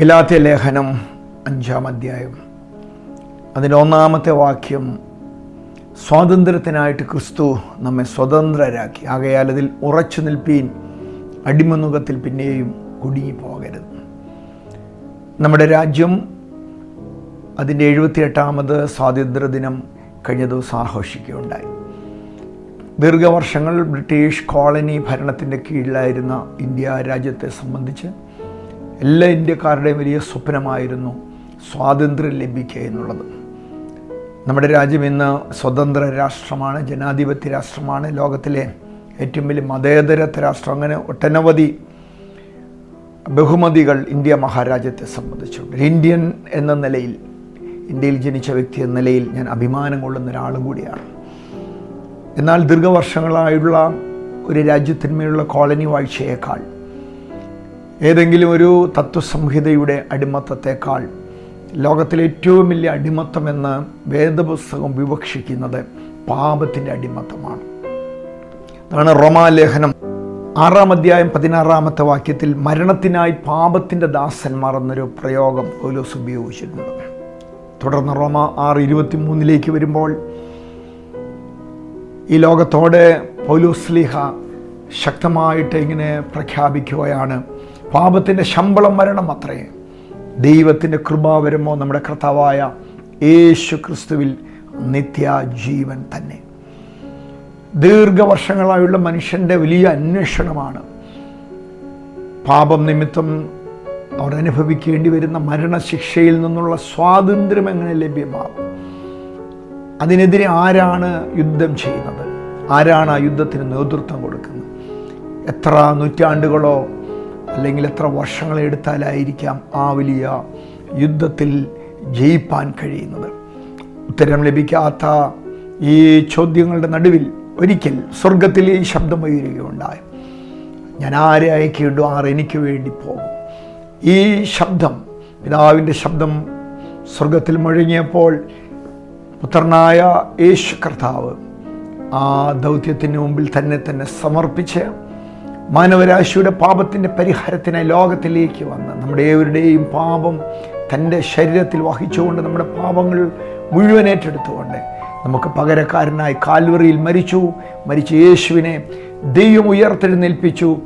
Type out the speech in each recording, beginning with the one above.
ഗലാത്യ ലേഖനം അഞ്ചാം അധ്യായം. അതിന്റെ ഒന്നാമത്തെ വാക്യം സ്വാതന്ത്ര്യത്തിനായിട്ട് ക്രിസ്തു നമ്മെ സ്വതന്ത്രരാക്കി. ആകയാൽ അതിൽ ഉറച്ചു നിൽപ്പീൻ അടിമനുഖത്തിൽ പിന്നെയും കുടുങ്ങിപ്പോകരുത്. നമ്മുടെ രാജ്യം അതിന്റെ എഴുപത്തിയെട്ടാമത് സ്വാതന്ത്ര്യ ദിനം കഴിഞ്ഞ ദിവസം ആഘോഷിക്കുകയുണ്ടായി. ദീർഘവർഷങ്ങൾ ബ്രിട്ടീഷ് കോളനി ഭരണത്തിന്റെ കീഴിലായിരുന്ന ഇന്ത്യ രാജ്യത്തെ സംബന്ധിച്ച് എല്ലാ ഇന്ത്യക്കാരുടെയും വലിയ സ്വപ്നമായിരുന്നു സ്വാതന്ത്ര്യം ലഭിക്കുക എന്നുള്ളത്. നമ്മുടെ രാജ്യം ഇന്ന് സ്വതന്ത്ര രാഷ്ട്രമാണ് ജനാധിപത്യ രാഷ്ട്രമാണ്. ലോകത്തിലെ ഏറ്റവും വലിയ മതേതര രാഷ്ട്രം അങ്ങനെ ഒട്ടനവധി ബഹുമതികൾ ഇന്ത്യ മഹാരാജ്യത്തെ സംബന്ധിച്ചുണ്ട് ഇന്ത്യൻ എന്ന നിലയിൽ ഇന്ത്യയിൽ ജനിച്ച വ്യക്തി എന്ന നിലയിൽ ഞാൻ അഭിമാനം കൊള്ളുന്ന ഒരാളും കൂടിയാണ്. എന്നാൽ ദീർഘവർഷങ്ങളായുള്ള ഒരു രാജ്യത്തിന്മേലുള്ള കോളനി വാഴ്ചയേക്കാൾ ഏതെങ്കിലും ഒരു തത്വസംഹിതയുടെ അടിമത്തത്തേക്കാൾ ലോകത്തിലെ ഏറ്റവും വലിയ അടിമത്തമെന്ന് വേദപുസ്തകം വിവക്ഷിക്കുന്നത് പാപത്തിന്റെ അടിമത്തമാണ്. അതാണ് റോമാലേഖനം ആറാം അധ്യായം പതിനാറാമത്തെ വാക്യത്തിൽ മരണത്തിനായി പാപത്തിന്റെ ദാസന്മാർ എന്നൊരു പ്രയോഗം പോലീസ് ഉപയോഗിച്ചിട്ടുണ്ട്. തുടർന്ന് റോമ ആറ് ഇരുപത്തി മൂന്നിലേക്ക് വരുമ്പോൾ ഈ ലോകത്തോടെ പോലൂസ്ലിഹ ശക്തമായിട്ട് ഇങ്ങനെ പ്രഖ്യാപിക്കുകയാണ്. പാപത്തിന്റെ ശമ്പളം മരണം അത്രേ. ദൈവത്തിന്റെ കൃപാവരമോ നമ്മുടെ കർത്താവായ യേശു ക്രിസ്തുവിൽ നിത്യജീവൻ തന്നെ. ദീർഘവർഷങ്ങളായുള്ള മനുഷ്യന്റെ വലിയ അന്വേഷണമാണ്. പാപം നിമിത്തം അവർ അനുഭവിക്കേണ്ടി വരുന്ന മരണശിക്ഷയിൽ നിന്നുള്ള സ്വാതന്ത്ര്യം എങ്ങനെ ലഭ്യമാകും അതിനെതിരെ ആരാണ് യുദ്ധം ചെയ്യുന്നത്? ആരാണ് ആ യുദ്ധത്തിന് നേതൃത്വം കൊടുക്കുന്നത്? എത്ര നൂറ്റാണ്ടുകളോ അല്ലെങ്കിൽ എത്ര വർഷങ്ങൾ എടുത്താലായിരിക്കാം ആ വലിയ യുദ്ധത്തിൽ ജയിപ്പാൻ കഴിയുന്നത്? ഉത്തരം ലഭിക്കാത്ത ഈ ചോദ്യങ്ങളുടെ നടുവിൽ ഒരിക്കൽ സ്വർഗത്തിൽ ഈ ശബ്ദം ഉയരുകയുണ്ടായി. ഞാൻ ആരെ അയക്കേണ്ടു ആർ എനിക്ക് വേണ്ടി പോകും? ഈ ശബ്ദം പിതാവിന്റെ ശബ്ദം സ്വർഗത്തിൽ മുഴങ്ങിയപ്പോൾ പുത്രനായ യേശു കർത്താവ് ആ ദൗത്യത്തിന് മുമ്പിൽ തന്നെ തന്നെ സമർപ്പിച്ച് മാനവരാശിയുടെ പാപത്തിന്റെ പരിഹാരത്തിനായി ലോകത്തിലേക്ക് വന്ന് നമ്മുടെ ഏവരുടെയും പാപം തന്റെ ശരീരത്തിൽ വഹിച്ചുകൊണ്ട് നമ്മുടെ പാപങ്ങൾ മുഴുവൻ ഏറ്റെടുത്തുകൊണ്ട് നമുക്ക് പകരക്കാരനായി കാൽവറിയിൽ മരിച്ചു. മരിച്ച യേശുവിനെ ദൈവം ഉയർത്തെഴുന്നേൽപ്പിച്ചു.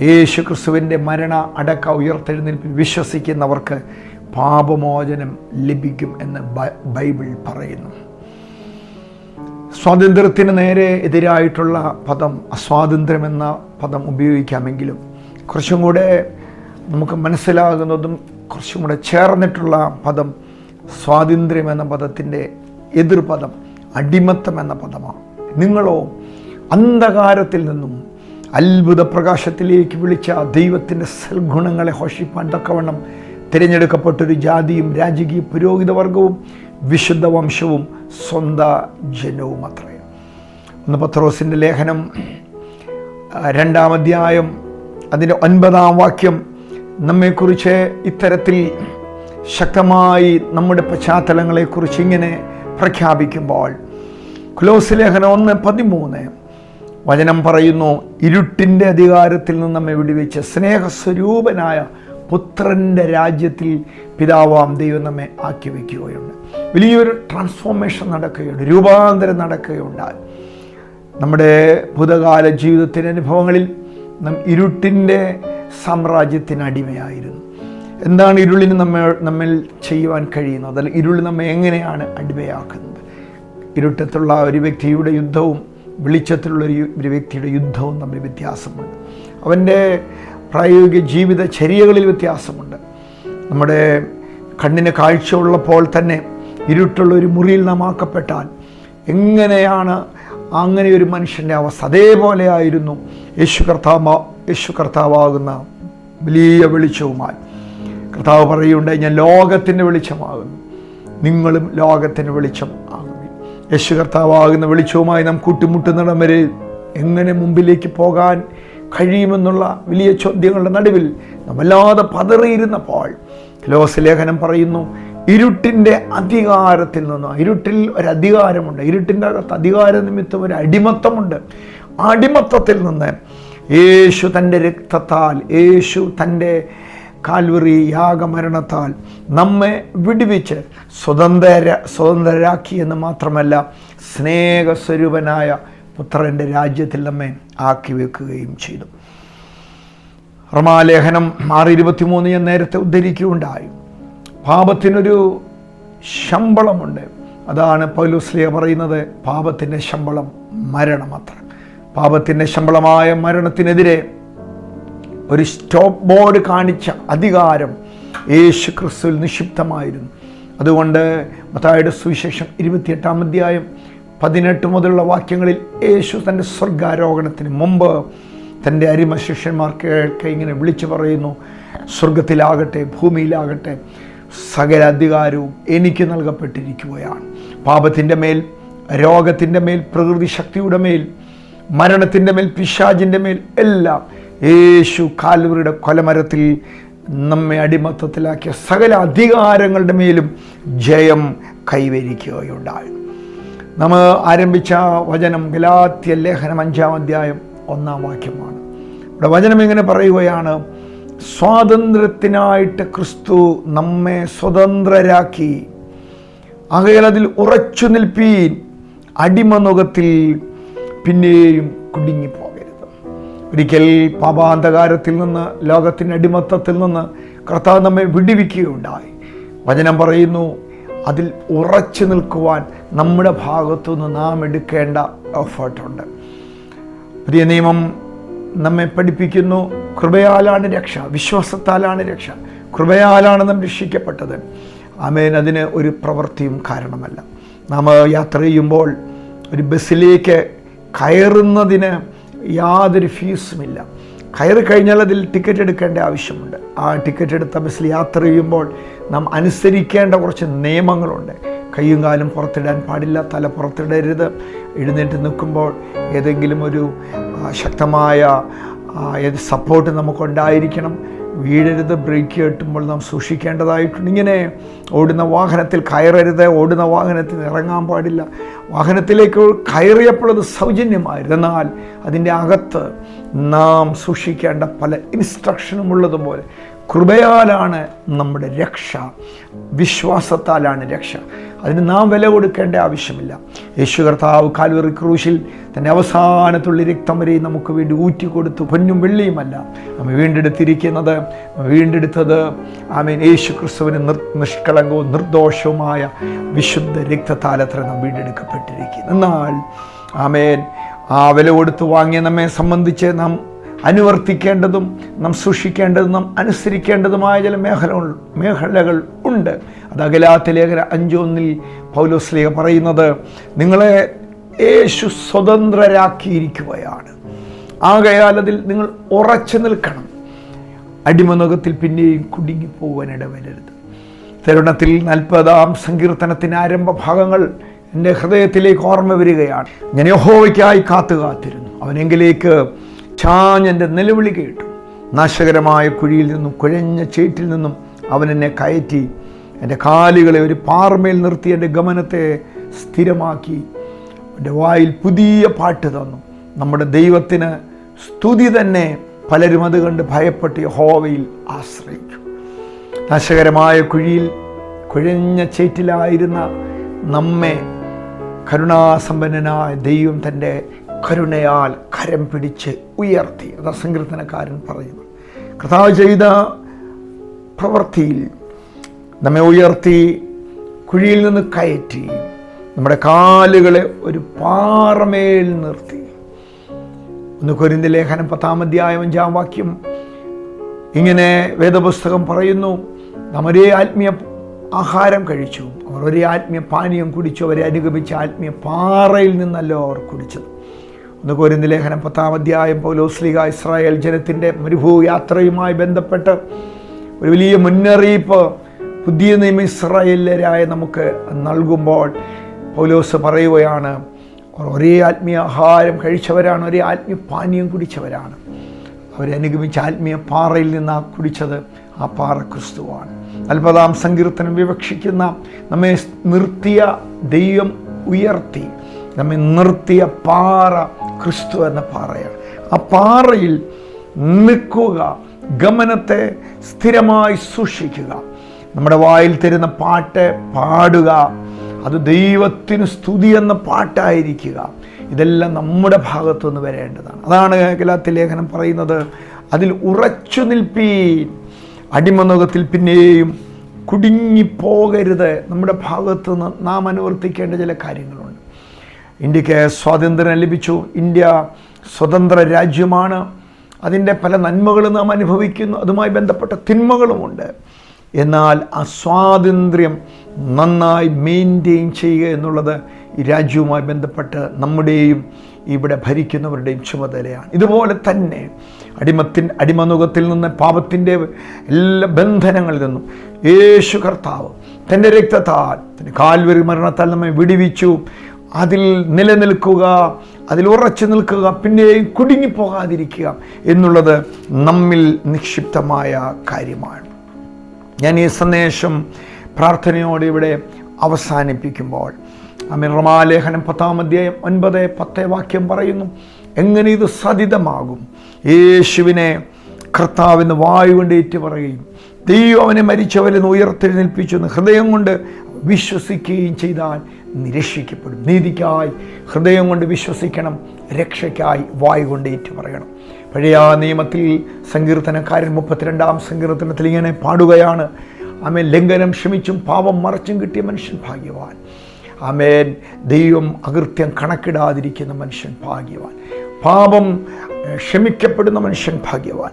യേശു ക്രിസ്തുവിന്റെ മരണ അടക്ക ഉയർത്തെഴുന്നേൽപ്പിൽ വിശ്വസിക്കുന്നവർക്ക് പാപമോചനം ലഭിക്കും എന്ന് ബൈബിൾ പറയുന്നു. സ്വാതന്ത്ര്യത്തിന് നേരെ എതിരായിട്ടുള്ള പദം അസ്വാതന്ത്ര്യം എന്ന പദം ഉപയോഗിക്കാമെങ്കിലും കുറച്ചും കൂടെ നമുക്ക് മനസ്സിലാകുന്നതും കുറച്ചും കൂടെ ചേർന്നിട്ടുള്ള പദം സ്വാതന്ത്ര്യം എന്ന പദത്തിന്റെ എതിർപദം അടിമത്തം എന്ന പദമാണ്. നിങ്ങളോ അന്ധകാരത്തിൽ നിന്നും അത്ഭുത പ്രകാശത്തിലേക്ക് വിളിച്ച ദൈവത്തിന്റെ സൽഗുണങ്ങളെ ഹോഷിപ്പാൻ തക്കവണ്ണം തിരഞ്ഞെടുക്കപ്പെട്ടൊരു ജാതിയും രാജകീയ പുരോഹിത വർഗവും വിശുദ്ധ വംശവും സ്വന്ത ജനവും അത്രേ ഒന്ന് പത്രോസിന്റെ ലേഖനം രണ്ടാം അധ്യായം അതിന്റെ ഒൻപതാം വാക്യം നമ്മെക്കുറിച്ച് ഇത്തരത്തിൽ ശക്തമായി നമ്മുടെ പശ്ചാത്തലങ്ങളെക്കുറിച്ച് ഇങ്ങനെ പ്രഖ്യാപിക്കുമ്പോൾ ക്ലോസ് ലേഖനം ഒന്ന് പതിമൂന്ന് വചനം പറയുന്നു ഇരുട്ടിന്റെ അധികാരത്തിൽ നിന്ന് നമ്മെ വിടുവിച്ച് സ്നേഹസ്വരൂപനായ പുത്രന്റെ രാജ്യത്തിൽ പിതാവാം ദൈവം നമ്മെ ആക്കി വയ്ക്കുകയുണ്ട്. വലിയൊരു ട്രാൻസ്ഫോർമേഷൻ നടക്കുകയുണ്ട് രൂപാന്തരം നടക്കുകയുണ്ടായി. നമ്മുടെ ഭൂതകാല ജീവിതത്തിന്റെ അനുഭവങ്ങളിൽ നാം ഇരുട്ടിന്റെ സാമ്രാജ്യത്തിന് അടിമയായിരുന്നു. എന്താണ് ഇരുളിന് നമ്മൾ നമ്മിൽ ചെയ്യുവാൻ കഴിയുന്നത്? അല്ലെങ്കിൽ ഇരുൾ നമ്മെ എങ്ങനെയാണ് അടിമയാക്കുന്നത്? ഇരുട്ടത്തുള്ള ഒരു വ്യക്തിയുടെ യുദ്ധവും വെളിച്ചത്തിലുള്ള ഒരു വ്യക്തിയുടെ യുദ്ധവും തമ്മിൽ വ്യത്യാസമുണ്ട്. അവന്റെ പ്രായോഗിക ജീവിത ചര്യകളിൽ വ്യത്യാസമുണ്ട്. നമ്മുടെ കണ്ണിന് കാഴ്ച ഉള്ളപ്പോൾ തന്നെ ഇരുട്ടുള്ള ഒരു മുറിയിൽ നാം ആക്കപ്പെട്ടാൽ എങ്ങനെയാണ് അങ്ങനെ ഒരു മനുഷ്യന്റെ അവസ്ഥ? അതേപോലെയായിരുന്നു യേശു കർത്താവ് യേശു കർത്താവാകുന്ന വലിയ വെളിച്ചവുമായി. കർത്താവ് പറയുകയുണ്ടായി ഞാൻ ലോകത്തിന്റെ വെളിച്ചമാകുന്നു. നിങ്ങളും ലോകത്തിന്റെ വെളിച്ചം ആകുന്നു യേശു കർത്താവാകുന്ന വെളിച്ചവുമായി നാം കൂട്ടിമുട്ടുന്നിടം വരെ എങ്ങനെ മുമ്പിലേക്ക് പോകാൻ കഴിയുമെന്നുള്ള വലിയ ചോദ്യങ്ങളുടെ നടുവിൽ നമ്മല്ലാതെ പതറിയിരുന്നപ്പോൾ ലോസ് ലേഖനം പറയുന്നു ഇരുട്ടിന്റെ അധികാരത്തിൽ നിന്ന് ഇരുട്ടിൽ ഒരു അധികാരമുണ്ട് ഇരുട്ടിന്റെ അകത്ത് അധികാര നിമിത്തം ഒരു അടിമത്തമുണ്ട്. അടിമത്തത്തിൽ നിന്ന് യേശു തന്റെ രക്തത്താൽ യേശു തന്റെ കാൽവറി യാഗമരണത്താൽ നമ്മെ വിടുവിച്ച് സ്വതന്ത്ര സ്വതന്ത്രരാക്കി എന്ന് മാത്രമല്ല സ്നേഹസ്വരൂപനായ പുത്രന്റെ രാജ്യത്തിൽ നമ്മെ ആക്കി വെക്കുകയും ചെയ്തു. റമാലേഖനം ആറ് ഇരുപത്തിമൂന്ന് ഞാൻ നേരത്തെ ഉദ്ധരിക്കുകയുണ്ടായി. പാപത്തിനൊരു ശമ്പളമുണ്ട്. അതാണ് പൗലുസ്ലിയ പറയുന്നത് പാപത്തിന്റെ ശമ്പളം മരണമത്ര. പാപത്തിന്റെ ശമ്പളമായ മരണത്തിനെതിരെ ഒരു സ്റ്റോപ്പ് ബോർഡ് കാണിച്ച അധികാരം യേശു ക്രിസ്തുവിൽ നിക്ഷിപ്തമായിരുന്നു. അതുകൊണ്ട് മത്തായുടെ സുവിശേഷം ഇരുപത്തിയെട്ടാം അധ്യായം പതിനെട്ട് മുതലുള്ള വാക്യങ്ങളിൽ യേശു തന്റെ സ്വർഗാരോഹണത്തിന് മുമ്പ് തന്റെ അരിമ ശിഷ്യന്മാർക്ക് ഇങ്ങനെ വിളിച്ചു പറയുന്നു സ്വർഗത്തിലാകട്ടെ ഭൂമിയിലാകട്ടെ സകല അധികാരവും എനിക്ക് നൽകപ്പെട്ടിരിക്കുകയാണ്. പാപത്തിന്റെ മേൽ രോഗത്തിന്റെ മേൽ പ്രകൃതി ശക്തിയുടെ മേൽ മരണത്തിന്റെ മേൽ പിശാജിന്റെ മേൽ എല്ലാം യേശു കാൽവറിയുടെ കൊലമരത്തിൽ നമ്മെ അടിമത്തത്തിലാക്കിയ സകല അധികാരങ്ങളുടെ മേലും ജയം കൈവരിക്കുകയുണ്ടായി. നമ്മൾ ആരംഭിച്ച വചനം ഗലാത്യ ലേഖനം അഞ്ചാം അധ്യായം ഒന്നാം വാക്യമാണ്. ഇവിടെ വചനം ഇങ്ങനെ പറയുകയാണ് സ്വാതന്ത്ര്യത്തിനായിട്ട് ക്രിസ്തു നമ്മെ സ്വതന്ത്രരാക്കി ആകയാൽ ഉറച്ചു നിൽപ്പീൻ അടിമനുഖത്തിൽ പിന്നെയും കുടുങ്ങിപ്പോകരുത്. ഒരിക്കൽ പാപാന്ധകാരത്തിൽ നിന്ന് ലോകത്തിന്റെ അടിമത്തത്തിൽ നിന്ന് കർത്താവ് നമ്മെ വിടിവിക്കുകയുണ്ടായി. വചനം പറയുന്നു അതിൽ ഉറച്ചു നിൽക്കുവാൻ നമ്മുടെ ഭാഗത്തുനിന്ന് നാം എടുക്കേണ്ട എഫേർട്ടുണ്ട് പുതിയ നിയമം നമ്മെ പഠിപ്പിക്കുന്നു. കൃപയാലാണ് രക്ഷ വിശ്വാസത്താലാണ് രക്ഷ. കൃപയാലാണ് നാം രക്ഷിക്കപ്പെട്ടത്. ആമേൻ. അതിന് ഒരു പ്രവൃത്തിയും കാരണമല്ല. നാം യാത്ര ചെയ്യുമ്പോൾ ഒരു ബസ്സിലേക്ക് കയറുന്നതിന് യാതൊരു ഫീസുമില്ല കയറി കഴിഞ്ഞാൽ അതിൽ ടിക്കറ്റ് എടുക്കേണ്ട ആവശ്യമുണ്ട്. ആ ടിക്കറ്റ് എടുത്ത ബസ്സിൽ യാത്ര ചെയ്യുമ്പോൾ നാം അനുസരിക്കേണ്ട കുറച്ച് നിയമങ്ങളുണ്ട്. കയ്യും കാലും പുറത്തിടാൻ പാടില്ല തല പുറത്തിടരുത്. എഴുന്നേറ്റ് നിൽക്കുമ്പോൾ ഏതെങ്കിലും ഒരു ശക്തമായ സപ്പോർട്ട് നമുക്കുണ്ടായിരിക്കണം. വീഴരുത് ബ്രേക്ക് കെട്ടുമ്പോൾ നാം സൂക്ഷിക്കേണ്ടതായിട്ടുണ്ട്. ഇങ്ങനെ ഓടുന്ന വാഹനത്തിൽ കയറരുത് ഓടുന്ന വാഹനത്തിൽ ഇറങ്ങാൻ പാടില്ല. വാഹനത്തിലേക്ക് കയറിയപ്പോൾ അത് സൗജന്യമായിരുന്നു. എന്നാൽ അതിന്റെ അകത്ത് നാം സൂക്ഷിക്കേണ്ട പല ഇൻസ്ട്രക്ഷനും ഉള്ളതുപോലെ കൃപയാലാണ് നമ്മുടെ രക്ഷ. വിശ്വാസത്താലാണ് രക്ഷ. അതിന് നാം വില കൊടുക്കേണ്ട ആവശ്യമില്ല. യേശു കർത്താവ് കാൽവറി ക്രൂശിൽ തന്റെ അവസാനത്തുള്ളി രക്തം വരെ നമുക്ക് വേണ്ടി ഊറ്റി കൊടുത്തു. പൊന്നും വെള്ളിയുമല്ല. നമ്മൾ വീണ്ടെടുത്തിരിക്കുന്നത് വീണ്ടെടുത്തത് ആമേൻ യേശു ക്രിസ്തുവിന് നിർ നിഷ്കളങ്കവും നിർദോഷവുമായ വിശുദ്ധ രക്തത്താലത്ര നാം വീണ്ടെടുക്കപ്പെട്ടിരിക്കുന്നു. എന്നാൽ ആമേൻ ആ വില കൊടുത്ത് വാങ്ങിയ നമ്മെ സംബന്ധിച്ച് നാം അനുവർത്തിക്കേണ്ടതും നാം സൂക്ഷിക്കേണ്ടതും നാം അനുസരിക്കേണ്ടതുമായ ചില മേഖല മേഖലകൾ ഉണ്ട്. അത് അകലാത്ത ലേഖന അഞ്ചൊന്നിൽ പൗലോസ്ലേഖ പറയുന്നത് നിങ്ങളെ യേശു സ്വതന്ത്രരാക്കിയിരിക്കുകയാണ്. ആകയാൽ അതിൽ നിങ്ങൾ ഉറച്ചു നിൽക്കണം. അടിമനുഖത്തിൽ പിന്നെയും കുടുങ്ങിപ്പോവാൻ ഇടവരരുത്. തരുണത്തിൽ നാൽപ്പതാം സങ്കീർത്തനത്തിന് ആരംഭ ഭാഗങ്ങൾ എന്റെ ഹൃദയത്തിലേക്ക് ഓർമ്മ വരികയാണ്. ഞാൻ യഹോവയ്ക്കായി കാത്തു കാത്തിരുന്നു അവനെങ്കിലേക്ക് ചാഞ്ഞന്റെ നിലവിളി കേട്ടു. നാശകരമായ കുഴിയിൽ നിന്നും കുഴഞ്ഞ ചേറ്റിൽ നിന്നും അവൻ എന്നെ കയറ്റി എന്റെ കാലുകളെ ഒരു പാറമേൽ നിർത്തി എന്റെ ഗമനത്തെ സ്ഥിരമാക്കി. എന്റെ വായിൽ പുതിയ പാട്ട് തന്നു. നമ്മുടെ ദൈവത്തിന് സ്തുതി തന്നെ പലരും അത് കണ്ട് ഭയപ്പെട്ട് ഹോവയിൽ ആശ്രയിച്ചു. നാശകരമായ കുഴിയിൽ കുഴഞ്ഞ ചേറ്റിലായിരുന്ന നമ്മെ കരുണാസമ്പന്നനായ ദൈവം തന്റെ കരുണയാൽ കരം പിടിച്ച് ഉയർത്തി. അത് സങ്കീർത്തനക്കാരൻ പറയുന്നു കർത്താവ് ചെയ്ത പ്രവൃത്തിയിൽ നമ്മെ ഉയർത്തി കുഴിയിൽ നിന്ന് കയറ്റി നമ്മുടെ കാലുകളെ ഒരു പാറമേൽ നിർത്തി. ഒന്ന് കൊരിന്ത ലേഖനം പത്താം അധ്യായം അഞ്ചാം വാക്യം ഇങ്ങനെ വേദപുസ്തകം പറയുന്നു നാം ഒരേ ആത്മീയ ആഹാരം കഴിച്ചു. അവർ ഒരേ ആത്മീയ പാനീയം കുടിച്ചു. അവരെ അനുഗമിച്ച ആത്മീയ പാറയിൽ നിന്നല്ലോ അവർ കുടിച്ചത്. ഒന്ന് കോരിന്ത് ലേഖനം പത്താം അധ്യായം പൗലോസ്ലിക ഇസ്രായേൽ ജനത്തിന്റെ മരുഭൂ യാത്രയുമായി ബന്ധപ്പെട്ട് ഒരു വലിയ മുന്നറിയിപ്പ് പുതിയ നിയമ ഇസ്രായേലരായ നമുക്ക് നൽകുമ്പോൾ പൗലോസ് പറയുകയാണ് ഒരേ ആത്മീയ ആഹാരം കഴിച്ചവരാണ് ഒരേ ആത്മീയ പാനീയം കുടിച്ചവരാണ്. അവരെ അനുഗമിച്ച ആത്മീയ പാറയിൽ നിന്ന് കുടിച്ചത് ആ പാറ ക്രിസ്തുവാണ്. നാൽപ്പതാം സങ്കീർത്തനം വിവക്ഷിക്കുന്ന നമ്മെ നിർത്തിയ ദൈവം ഉയർത്തി നമ്മെ നിർത്തിയ പാറ ക്രിസ്തു എന്ന പാറയാണ്. ആ പാറയിൽ നിൽക്കുക ഗമനത്തെ സ്ഥിരമായി സൂക്ഷിക്കുക. നമ്മുടെ വായിൽ തരുന്ന പാട്ട് പാടുക. അത് ദൈവത്തിന് സ്തുതി എന്ന പാട്ടായിരിക്കുക. ഇതെല്ലാം നമ്മുടെ ഭാഗത്തു നിന്ന് വരേണ്ടതാണ്. അതാണ് ഗലാത്തി ലേഖനം പറയുന്നത്. അതിൽ ഉറച്ചു നിൽപ്പീൻ. അടിമനുഖത്തിൽ പിന്നെയും കുടുങ്ങിപ്പോകരുത്. നമ്മുടെ ഭാഗത്തു നിന്ന് നാം അനുവർത്തിക്കേണ്ട ചില കാര്യങ്ങളുണ്ട്. ഇന്ത്യയ്ക്ക് സ്വാതന്ത്ര്യം ലഭിച്ചു. ഇന്ത്യ സ്വതന്ത്ര രാജ്യമാണ്. അതിന്റെ പല നന്മകളും നാം അനുഭവിക്കുന്നു. അതുമായി ബന്ധപ്പെട്ട തിന്മകളുമുണ്ട്. എന്നാൽ ആ സ്വാതന്ത്ര്യം നന്നായി മെയിന്റെയിൻ ചെയ്യുക എന്നുള്ളത് ഈ രാജ്യവുമായി ബന്ധപ്പെട്ട് നമ്മുടെയും ഇവിടെ ഭരിക്കുന്നവരുടെയും ചുമതലയാണ്. ഇതുപോലെ തന്നെ അടിമത്തിൻ അടിമനുഖത്തിൽ നിന്ന് പാപത്തിന്റെ എല്ലാ ബന്ധനങ്ങളിൽ നിന്നും യേശു കർത്താവ് തന്റെ രക്തത്താൽ തന്റെ കാൽവരി മരണത്താൽ നമ്മെ വിടിവിച്ചു. അതിൽ നിലനിൽക്കുക അതിൽ ഉറച്ചു നിൽക്കുക പിന്നെയും കുടുങ്ങിപ്പോകാതിരിക്കുക എന്നുള്ളത് നമ്മിൽ നിക്ഷിപ്തമായ കാര്യമാണ്. ഞാൻ ഈ സന്ദേശം പ്രാർത്ഥനയോടെ ഇവിടെ അവസാനിപ്പിക്കുമ്പോൾ അമിർമാലേഖനം പത്താം അധ്യായം ഒൻപത് പത്ത് വാക്യം പറയുന്നു എങ്ങനെ ഇത് സതിതമാകും യേശുവിനെ കർത്താവിന് വായു കൊണ്ട് ഏറ്റു പറയുകയും ദൈവം അവനെ മരിച്ചവരിൽ നിന്ന് ഉയർത്തെഴുന്നേൽപ്പിച്ചു എന്ന് ഹൃദയം കൊണ്ട് വിശ്വസിക്കുകയും ചെയ്താൽ നിരക്ഷിക്കപ്പെടും. നീതിക്കായി ഹൃദയം കൊണ്ട് വിശ്വസിക്കണം രക്ഷയ്ക്കായി വായു കൊണ്ട് ഏറ്റു പറയണം പഴയ നിയമത്തിൽ സങ്കീർത്തനക്കാരൻ മുപ്പത്തിരണ്ടാം സങ്കീർത്തനത്തിൽ ഇങ്ങനെ പാടുകയാണ്. ആമേൻ ലംഘനം ക്ഷമിച്ചും പാപം മറച്ചും കിട്ടിയ മനുഷ്യൻ ഭാഗ്യവാൻ. ആമേൻ ദൈവം അകൃത്യം കണക്കിടാതിരിക്കുന്ന മനുഷ്യൻ ഭാഗ്യവാൻ. പാപം ക്ഷമിക്കപ്പെടുന്ന മനുഷ്യൻ ഭാഗ്യവാൻ.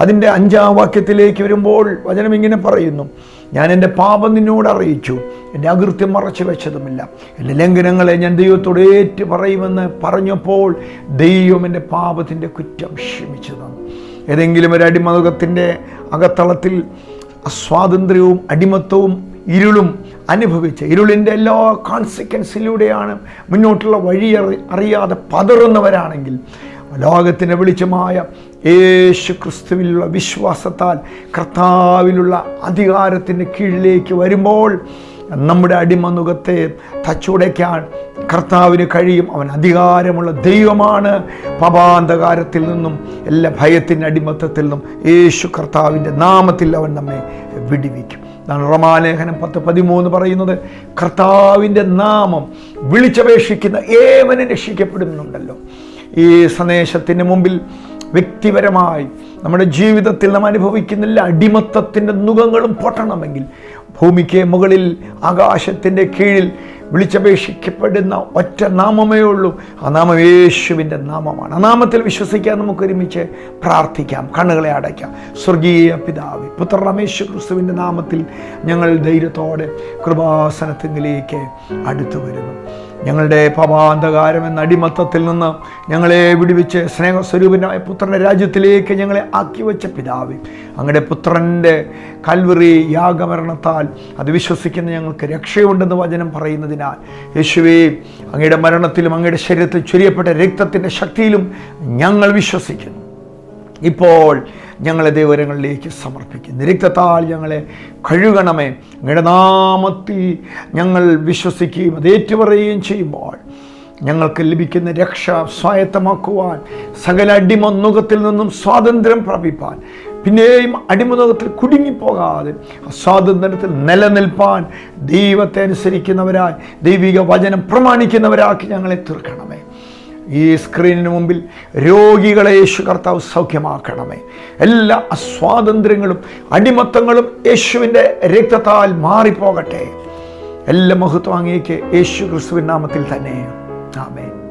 അതിന്റെ അഞ്ചാം വാക്യത്തിലേക്ക് വരുമ്പോൾ വചനം ഇങ്ങനെ പറയുന്നു. ഞാൻ എന്റെ പാപം നിന്നോട് അറിയിച്ചു. എന്റെ അകൃത്യം മറച്ചു വെച്ചതുമില്ല. എന്റെ ലംഘനങ്ങളെ ഞാൻ ദൈവത്തോട് ഏറ്റു പറയുമെന്ന് പറഞ്ഞപ്പോൾ ദൈവം എന്റെ പാപത്തിന്റെ കുറ്റം ക്ഷമിച്ചു തന്നു. ഏതെങ്കിലും ഒരു അടിമതത്തിന്റെ അകത്തളത്തിൽ അസ്വാതന്ത്ര്യവും അടിമത്വവും ഇരുളും അനുഭവിച്ച ഇരുളിന്റെ എല്ലാ കോൺസിക്വൻസിലൂടെയാണ് മുന്നോട്ടുള്ള വഴി അറിയാതെ പതറുന്നവരാണെങ്കിൽ ലോകത്തിന്റെ വെളിച്ചമായ യേശു ക്രിസ്തുവിലുള്ള വിശ്വാസത്താൽ കർത്താവിലുള്ള അധികാരത്തിന്റെ കീഴിലേക്ക് വരുമ്പോൾ നമ്മുടെ അടിമനുഖത്തെ തച്ചുടയ്ക്കാൻ കർത്താവിന് കഴിയും. അവൻ അധികാരമുള്ള ദൈവമാണ്. പപാന്തകാരത്തിൽ നിന്നും എല്ലാ ഭയത്തിന്റെ അടിമത്തത്തിൽ നിന്നും യേശു കർത്താവിന്റെ നാമത്തിൽ അവൻ നമ്മെ വിടിവിക്കും. റമാലേഖനം പത്ത് പതിമൂന്ന് പറയുന്നത്. കർത്താവിന്റെ നാമം വിളിച്ചപേക്ഷിക്കുന്ന ഏവനും രക്ഷിക്കപ്പെടുന്നുണ്ടല്ലോ. ഈ സന്ദേശത്തിന് മുമ്പിൽ വ്യക്തിപരമായി നമ്മുടെ ജീവിതത്തിൽ നാം അനുഭവിക്കുന്നില്ല അടിമത്തത്തിന്റെ നുഖങ്ങളും പൊട്ടണമെങ്കിൽ ഭൂമിക്ക് മുകളിൽ ആകാശത്തിന്റെ കീഴിൽ വിളിച്ചപേക്ഷിക്കപ്പെടുന്ന ഒറ്റ നാമമേ ഉള്ളൂ. ആ നാമം യേശുവിന്റെ നാമമാണ്. ആ നാമത്തിൽ വിശ്വസിക്കാൻ നമുക്ക് ഒരുമിച്ച് പ്രാർത്ഥിക്കാം. കണ്ണുകളെ അടയ്ക്കാം. സ്വർഗീയ പിതാവ് പുത്ര രമേശ് ക്രിസ്തുവിന്റെ നാമത്തിൽ ഞങ്ങൾ ധൈര്യത്തോടെ കൃപാസനത്തിലേക്ക് അടുത്തു വരുന്നു. ഞങ്ങളുടെ പവാന്തകാരം എന്ന അടിമത്തത്തിൽ നിന്ന് ഞങ്ങളെ വിടുവിച്ച് സ്നേഹസ്വരൂപനായ പുത്രന്റെ രാജ്യത്തിലേക്ക് ഞങ്ങളെ ആക്കി വെച്ച പിതാവ്. അങ്ങയുടെ പുത്രന്റെ കൽവറി യാഗമരണത്താൽ അത് വിശ്വസിക്കുന്ന ഞങ്ങൾക്ക് രക്ഷയുണ്ടെന്ന് വചനം പറയുന്നതിനാൽ യേശുവേ അങ്ങയുടെ മരണത്തിലും അങ്ങയുടെ ശരീരത്തിൽ ചൊരിയപ്പെട്ട രക്തത്തിന്റെ ശക്തിയിലും ഞങ്ങൾ വിശ്വസിക്കുന്നു. ഇപ്പോൾ ഞങ്ങളെ ദൈവരങ്ങളിലേക്ക് സമർപ്പിക്കുന്നു. രക്തത്താൽ ഞങ്ങളെ കഴുകണമേ. നാമത്തിൽ ഞങ്ങൾ വിശ്വസിക്കുകയും അത് ഏറ്റുപറയുകയും ചെയ്യുമ്പോൾ ഞങ്ങൾക്ക് ലഭിക്കുന്ന രക്ഷ സ്വായത്തമാക്കുവാൻ സകല അടിമനുഖത്തിൽ നിന്നും സ്വാതന്ത്ര്യം പ്രാപിപ്പാൻ പിന്നെയും അടിമനുഖത്തിൽ കുടുങ്ങിപ്പോകാതെ സ്വാതന്ത്ര്യത്തിൽ നിലനിൽപ്പാൻ ദൈവത്തെ അനുസരിക്കുന്നവരായി ദൈവിക വചനം പ്രമാണിക്കുന്നവരാക്കി ഞങ്ങളെ തീർക്കണമേ. ഈ സ്ക്രീനിന് മുമ്പിൽ രോഗികളെ യേശു കർത്താവ് സൗഖ്യമാക്കണമേ. എല്ലാ അസ്വാതന്ത്ര്യങ്ങളും അടിമത്തങ്ങളും യേശുവിന്റെ രക്തത്താൽ മാറിപ്പോകട്ടെ. എല്ലാ മഹത്വം അങ്ങേക്ക് യേശു ക്രിസ്തുവിൻ നാമത്തിൽ തന്നെ. ആമേൻ.